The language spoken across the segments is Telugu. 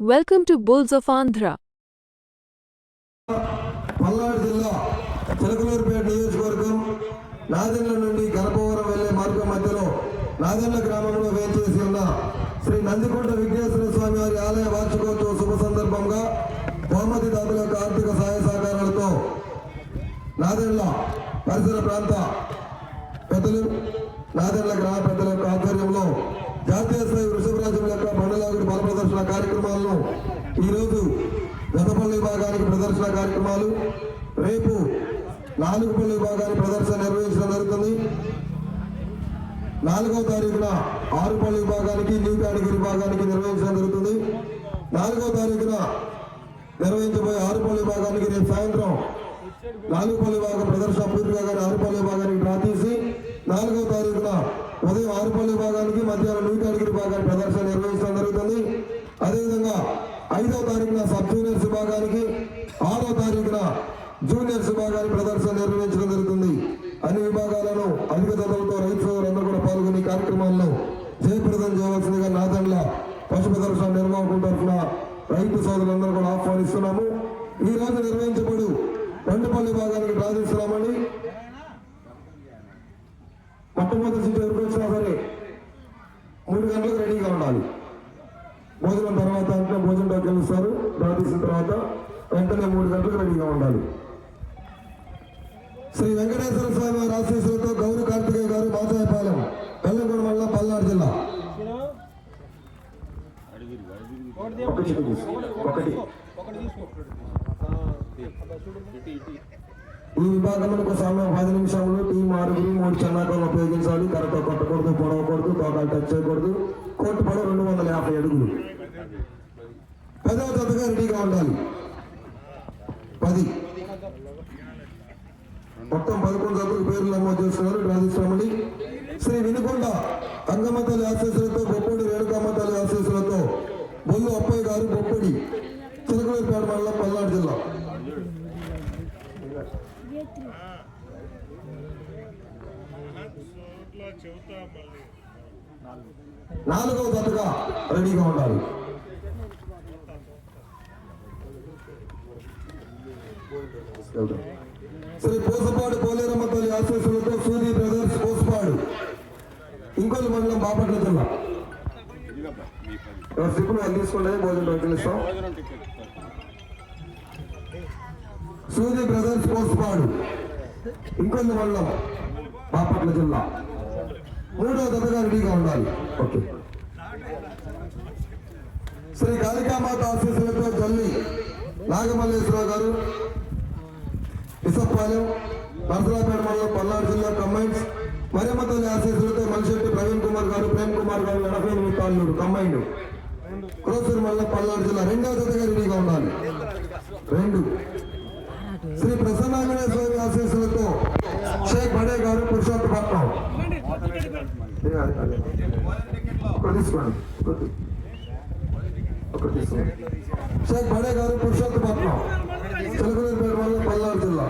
Welcome to bulls of Andhra Palnadu జిల్లా చిలకలూరుపేట నియోజకవర్గం నాదెండ్ల నుండి గణపవరం వెళ్ళే మార్గం మధ్యలో నాదెండ్ల గ్రామంలో వేంచేసి ఉన్న శ్రీ నందికొండ విఘ్నేశ్వర స్వామి వారి ఆలయ వార్షికోత్సవ శుభ సందర్భంగా బహుమతి దాతల యొక్క ఆర్థిక సహాయ సహకారాలతో నాదెండ్ల పరిసర ప్రాంత పెద్దలు నాదెండ్ల గ్రామ పెద్దల యొక్క ఆధ్వర్యంలో జాతీయ స్థాయి వృషభరాజం యొక్క బండలాగుడి బల ప్రదర్శన కార్యక్రమాలను ఈరోజు గతపల్లి విభాగానికి ప్రదర్శన కార్యక్రమాలు రేపు నాలుగుపల్లి విభాగాన్ని ప్రదర్శన నిర్వహించడం జరుగుతుంది. నాలుగవ తారీఖున ఆరుపల్లి విభాగానికి న్యూకాడిగిరి విభాగానికి నిర్వహించడం జరుగుతుంది. నాలుగవ తారీఖున నిర్వహించబోయే ఆరుపల్లి విభాగానికి రేపు సాయంత్రం నాలుగుపల్లి విభాగం ప్రదర్శన పూర్తి ఆరుపల్లి విభాగానికి డ్రా తీసి నాలుగవ తారీఖున ఉదయం ఆరుపల్లి విభాగానికి మధ్యాహ్నం నూకాడిగిరి విభాగానికి ప్రదర్శన నిర్వహించడం జరుగుతుంది. అదేవిధంగా ఐదవ తారీఖున సబ్ జూనియర్స్ విభాగానికి జూనియర్స్ విభాగానికి ప్రదర్శన నిర్వహించడం జరుగుతుంది. అన్ని విభాగాలను అధిక ధరలతో రైతు సోదరులందరూ కూడా పాల్గొని కార్యక్రమాల్లో జయప్రదం చేయవలసిందిగా నాదండ్ల పశు ప్రదర్శన నిర్వాహకుల తరఫున రైతు సోదరులందరూ కూడా ఆహ్వానిస్తున్నాము. ఈ రోజు నిర్వహించబడు రెండుపల్లి విభాగానికి ప్రార్థిస్తున్నామని మొట్టమొదటి సీట్ ఎవరికి వచ్చినా సరే మూడు గంటలకు రెడీగా ఉండాలి. భోజనం తర్వాత అంటే భోజనంలోకి వెళ్తారు ప్రార్థించిన తర్వాత వెంటనే మూడు గంటలకు రెడీగా ఉండాలి. శ్రీ వెంకటేశ్వర స్వామి వారి ఆశీస్సులతో గౌరీ కార్తికేయ గారు బాసాయపాలెం వెల్లంగొండ మండలం పల్నాడు జిల్లా. ఈ విభాగంలో సమయం పది నిమిషంలో టీం ఆరుగురు మూడు చిన్నాకాలను ఉపయోగించాలి. కరెక్ట్ కొట్టకూడదు పొడవకూడదు తోకాలు టచ్ చేయకూడదు. కోర్టు పడ రెండు వందల యాభై అడుగులు. పదవ జతగా రెడీగా ఉండాలి. పది. మొత్తం పదకొండు సభ్యులు పేర్లు నమోదు చేస్తున్నారు రాజేశ్వరమణి శ్రీ వినుకొండ అంగమ్మ తల్లి ఆశీస్సులతో బొప్పడి రేణుకమ్మ తల్లి ఆశీస్సులతో బొల్లు అప్పయ్య గారు బొప్పడి చిలకలూరుపేట మండలం పల్నాడు జిల్లా. నాలుగవ జతగా రెడీగా ఉండాలి. శ్రీ పోసపాడు పోలేరమ్మ తల్లి ఆశీస్సులతో సూది బ్రదర్స్ పూసపాడు. ఇంకొల్లి మండలం బాపట్ల జిల్లా. ఎవరు సిప్పులు తీసుకుంటే భోజనం రోజులు సూది బ్రదర్స్ పోసపాడు. ఇంకొల్లి మండలం బాపట్ల జిల్లా. మూడో దశగా రెడీగా ఉండాలి. ఓకే. శ్రీ కాళికామాత ఆశీస్సులతో తల్లి నాగమల్లేశ్వరరావు గారు ఇసప్పాలెం నరసరాపేట మండలం పల్నాడు జిల్లా కంబైన్స్ మరియమ్మ ఆశీస్సులతో మనిషెట్టి ప్రవీణ్ కుమార్ గారు ప్రేమ్ కుమార్ గారు ఎనభై ఎనిమిది తాళ్ళూరు కంబైండ్ క్రోసూరు మండలం పల్నాడు జిల్లా రెండవ జతగా రెడీగా ఉండాలి. రెండు. శ్రీ ప్రసన్నాంజనేయ స్వామి ఆశీస్సులతో షేక్ బడే గారు పురుషోత్తపట్నం తీసుకోండి. షేక్ బడే గారు పురుషోత్తపట్నం చిలకలూరుపేట మండలం పల్నాడు జిల్లా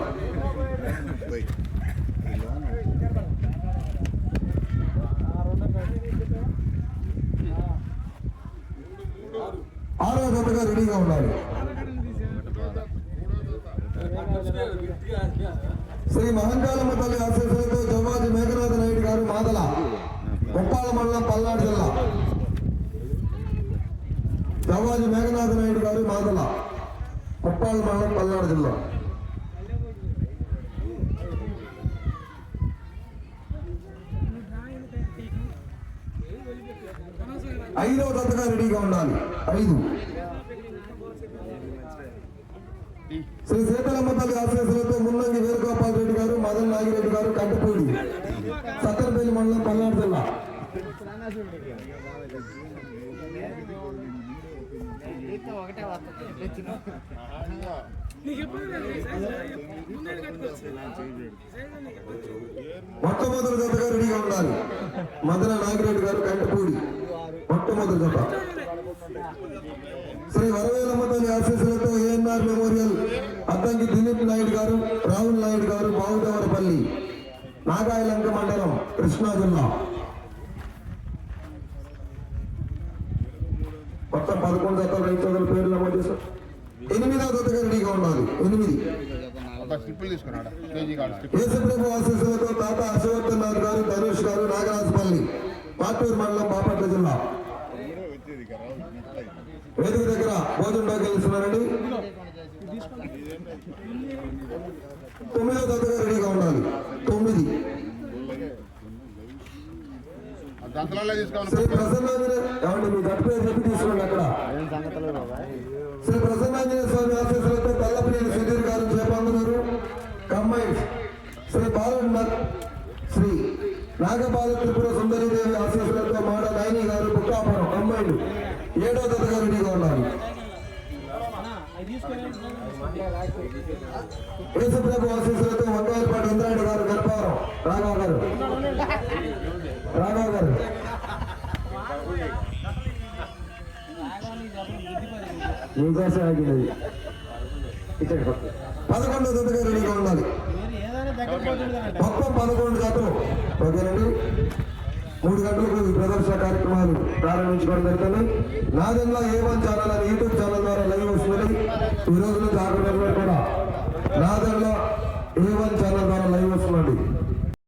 ఆరో జతగా రెడీగా ఉన్నారు శ్రీ మహంకాళమ్మ తల్లి ఆశీస్సులతో జవ్వాజి మేఘనాథ నాయుడు గారు మాదల. గొప్పాల మండలం పల్నాడు జిల్లా జవ్వాజి మేఘనాథ నాయుడు గారు మాదల. గొప్పాల మండలం పల్నాడు జిల్లా. ఐదవ జతగా రెడీగా ఉండాలి. ఐదు. శ్రీ సీతారామ తల్లి ఆశీస్సులతో మున్నంగి వేణుగోపాల్ రెడ్డి గారు మదన్ నాగిరెడ్డి గారు కంటపూడి. సత్తరపల్లి మండలం పల్నాడు జిల్లా. ఒకటే వస్తుంది మొట్టమొదటి జతగా రెడీగా ఉండాలి. మదన నాగిరెడ్డి గారు కంటపూడి. మొట్టమొదటి జత. శ్రీ వరవేలమ్మ తల్లి ఆశీస్సులతో ఏఎన్ఆర్ మెమోరియల్ అద్దంకి దిలీప్ నాయుడు గారు రాహుల్ నాయుడు గారు బావుదేవరపల్లి నాగాయలంక మండలం కృష్ణా జిల్లా. మొత్తం పదకొండు జతలు రైతు సోదరుల పేర్లు నమోదు చేశారు ఎనిమిదో జతగా రెడీగా ఉండాలి. ఎనిమిది. యేసుప్రభు ఆశీస్సులతో తాత హర్షవర్ధన్ నాథ్ గారు ధనుష్ గారు నాగరాజపల్లి పాటూరు మండలం బాపట్ల జిల్లా. వేదిక దగ్గర భోజనం డోకెళ్తున్నారండి తొమ్మిదో జతగా రెడీగా ఉండాలి. తొమ్మిది. శ్రీ ప్రసన్నాంజనేయ ఏమండి మీ గట్టు పేరు చెప్పి తీసుకోండి అక్కడ. శ్రీ ప్రసన్నాంజనేయ స్వామి ఆశీస్సులతో పల్లపనేని సుధీర్ గారు చేపందులు కంబైన్ శ్రీ బాలనాథ్ శ్రీ నాగబాల త్రిపుర సుందరీదేవి ఆశీస్సులతో మాడ నైని గారు బుక్కాపురం కంబైన్ ఏడో దశగా రెడీగా ఉన్నారు. యేసుప్రభు ఆశీస్సులతో వంగాయపాటి ఇంద్రాయుడు గారు గర్భవరం రాఘవ గారు. రాఘవ గారు. మీకోసం ఆగినది ఇక్కడ పదకొండో జతగా రెడీగా ఉండాలి మొత్తం పదకొండు జతలు ఓకేనండి. మూడు గంటలకు ఈ ప్రదర్శన కార్యక్రమాలు ప్రారంభించుకోవడం జరుగుతుంది. నాదెల్లా ఏ వన్ ఛానల్ అని యూట్యూబ్ ఛానల్ ద్వారా లైవ్ వస్తుంది. ఈ రోజు నుంచి ఆరు వన్ ఛానల్ ద్వారా